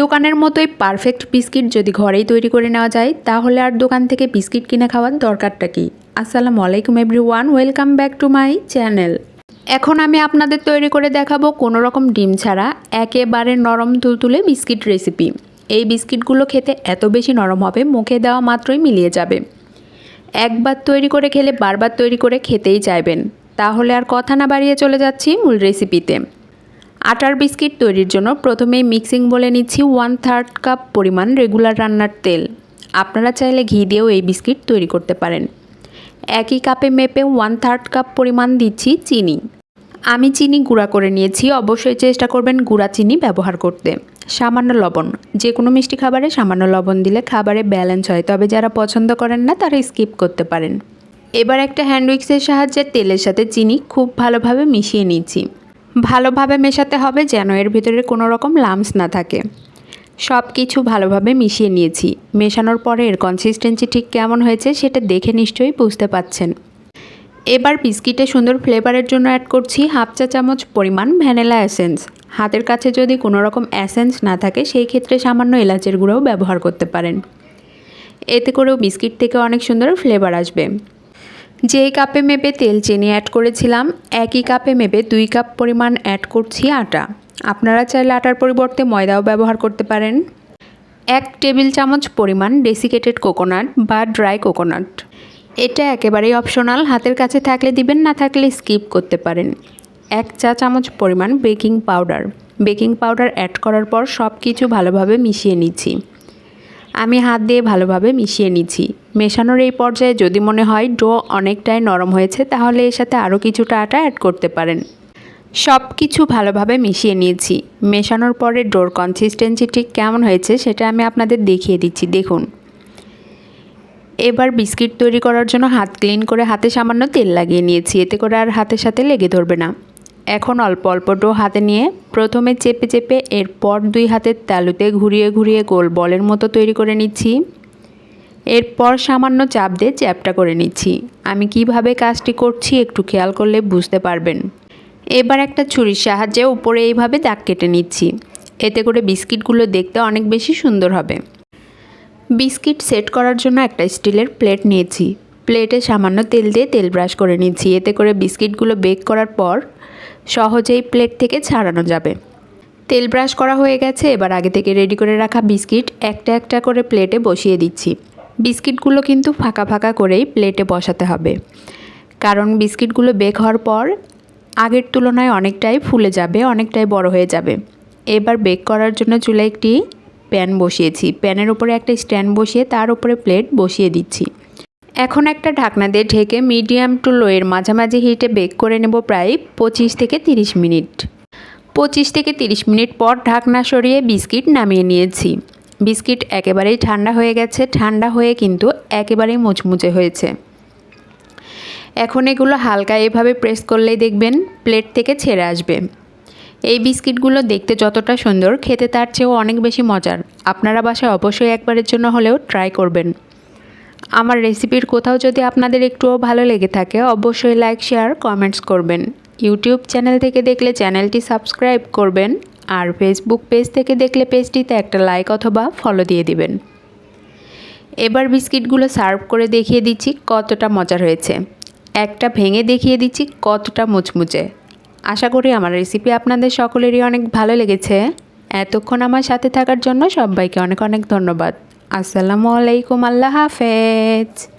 দোকানের মতোই perfect biscuit যদি ঘরেই তৈরি করে নেওয়া যায়, তাহলে আর দোকান থেকে বিস্কিট কিনে খাওয়ার দরকারটা কি? আসসালামু আলাইকুম everyone welcome back to my channel এখন আমি আপনাদের তৈরি করে দেখাবো কোনো রকম ডিম ছাড়া একেবারে নরম তুলতুলে বিস্কিট রেসিপি এই বিস্কিটগুলো খেতে এত বেশি নরম হবে, মুখে দেওয়া মাত্রই মিলিয়ে যাবে। একবার তৈরি করে খেলে বারবার তৈরি করে খেতেই চাইবেন। তাহলে আর কথা না বাড়িয়ে চলে যাচ্ছি মূল রেসিপিতে আটার বিস্কিট তৈরির জন্য প্রথমেই মিক্সিং বলে নিচ্ছি ওয়ান থার্ড কাপ পরিমাণ রেগুলার রান্নার তেল। আপনারা চাইলে ঘি দিয়েও এই বিস্কিট তৈরি করতে পারেন। একই কাপে মেপে ওয়ান থার্ড কাপ পরিমাণ দিচ্ছি চিনি। আমি চিনি গুঁড়া করে নিয়েছি, অবশ্যই চেষ্টা করবেন গুঁড়া চিনি ব্যবহার করতে। সামান্য লবণ যে কোনো মিষ্টি খাবারে সামান্য লবণ দিলে খাবারে ব্যালেন্স হয়, তবে যারা পছন্দ করেন না তারা স্কিপ করতে পারেন। এবার একটা হ্যান্ড উইক্সের সাহায্যে তেলের সাথে চিনি খুব ভালোভাবে মিশিয়ে নিচ্ছি। ভালোভাবে মেশাতে হবে যেন এর ভিতরে কোনো রকম লামস না থাকে। সব কিছু ভালোভাবে মিশিয়ে নিয়েছি। মেশানোর পরে এর কনসিস্টেন্সি ঠিক কেমন হয়েছে সেটা দেখে নিশ্চয়ই বুঝতে পাচ্ছেন। এবার বিস্কিটে সুন্দর ফ্লেভারের জন্য অ্যাড করছি হাফ চা চামচ পরিমাণ ভ্যানিলা এসেন্স হাতের কাছে যদি কোনো রকম অ্যাসেন্স না থাকে, সেই ক্ষেত্রে সামান্য এলাচের গুঁড়োও ব্যবহার করতে পারেন। এতে করেও বিস্কিট থেকে অনেক সুন্দর ফ্লেভার আসবে। যেই কাপে মেপে তেল চিনি অ্যাড করেছিলাম, একই কাপে মেপে দুই কাপ পরিমাণ অ্যাড করছি আটা। আপনারা চাইলে আটার পরিবর্তে ময়দাও ব্যবহার করতে পারেন। এক টেবিল চামচ পরিমাণ ডেসিকেটেড কোকোনাট বা ড্রাই কোকোনাট এটা একেবারেই অপশনাল হাতের কাছে থাকলে দিবেন, না থাকলে স্কিপ করতে পারেন। এক চা চামচ পরিমাণ baking powder baking powder add করার পর সব কিছু ভালোভাবে মিশিয়ে নিচ্ছি। আমি হাত দিয়ে ভালোভাবে মিশিয়ে নিচ্ছি। মেশানোর এই পর্যায়ে যদি মনে হয় ডো অনেকটাই নরম হয়েছে, তাহলে এর সাথে আরও কিছুটা আটা অ্যাড করতে পারেন। সব কিছু ভালোভাবে মিশিয়ে নিয়েছি। মেশানোর পরে ডোর কনসিস্টেন্সি ঠিক কেমন হয়েছে সেটা আমি আপনাদের দেখিয়ে দিচ্ছি। দেখুন। এবার বিস্কিট তৈরি করার জন্য হাত ক্লিন করে হাতে সামান্য তেল লাগিয়ে নিয়েছি। এতে করে আর হাতের সাথে লেগে ধরবে না। এখন অল্প অল্প ডো হাতে নিয়ে প্রথমে চেপে চেপে এরপর দুই হাতের তালুতে ঘুরিয়ে ঘুরিয়ে গোল বলের মতো তৈরি করে নিচ্ছি। এরপর সামান্য চাপ দিয়ে চ্যাপটা করে নিচ্ছি। আমি কীভাবে কাজটি করছি একটু খেয়াল করলে বুঝতে পারবেন। এবার একটা ছুরির সাহায্যে উপরে এইভাবে দাগ কেটে নিচ্ছি। এতে করে বিস্কিটগুলো দেখতে অনেক বেশি সুন্দর হবে। বিস্কিট সেট করার জন্য একটা স্টিলের প্লেট নিয়েছি। প্লেটে সামান্য তেল দিয়ে তেল ব্রাশ করে নিচ্ছি। এতে করে বিস্কিটগুলো বেক করার পর সহজেই প্লেট থেকে ছাড়ানো যাবে। তেল ব্রাশ করা হয়ে গেছে। এবার আগে থেকে রেডি করে রাখা বিস্কিট একটা একটা করে প্লেটে বসিয়ে দিচ্ছি। বিস্কিটগুলো কিন্তু ফাঁকা ফাঁকা করেই প্লেটে বসাতে হবে। কারণ বিস্কিটগুলো বেক হওয়ার পর আগের তুলনায় অনেকটাই ফুলে যাবে, অনেকটাই বড় হয়ে যাবে। এবার বেক করার জন্য চুলে একটি প্যান বসিয়েছি। প্যানের উপরে একটা স্ট্যান্ড বসিয়ে তার উপরে প্লেট বসিয়ে দিচ্ছি। এখন একটা ঢাকনা দিয়ে ঢেকে মিডিয়াম টু লোয়ের মাঝামাঝি হিটে বেক করে নেব প্রায় পঁচিশ থেকে তিরিশ মিনিট। পঁচিশ থেকে তিরিশ মিনিট পর ঢাকনা সরিয়ে বিস্কিট নামিয়ে নিয়েছি। বিস্কিট একেবারেই ঠান্ডা হয়ে গেছে, ঠান্ডা হয়ে কিন্তু একেবারেই মুচমুচে হয়েছে। এখন এগুলো হালকা এভাবে প্রেস করলেই দেখবেন প্লেট থেকে ছেড়ে আসবে। এই বিস্কিটগুলো দেখতে যতটা সুন্দর, খেতে তার চেয়েও অনেক বেশি মজার। আপনারা বাসায় অবশ্যই একবারের জন্য হলেও ট্রাই করবেন। আমার রেসিপির কোথাও যদি আপনাদের একটুও ভালো লেগে থাকে, অবশ্যই লাইক, শেয়ার, কমেন্টস করবেন। ইউটিউব চ্যানেল থেকে দেখলে চ্যানেলটি সাবস্ক্রাইব করবেন। আর ফেসবুক পেজ থেকে দেখলে পেজটিতে একটা লাইক অথবা ফলো দিয়ে দিবেন। এবার বিস্কিটগুলো সার্ভ করে দেখিয়ে দিচ্ছি কতটা মজার হয়েছে। একটা ভেঙে দেখিয়ে দিচ্ছি কতটা মুচমুচে। আশা করি আমার রেসিপি আপনাদের সকলেরই অনেক ভালো লেগেছে। এতক্ষণ আমার সাথে থাকার জন্য সবাইকে অনেক অনেক ধন্যবাদ। আসসালামু আলাইকুম, আল্লাহ হাফেজ।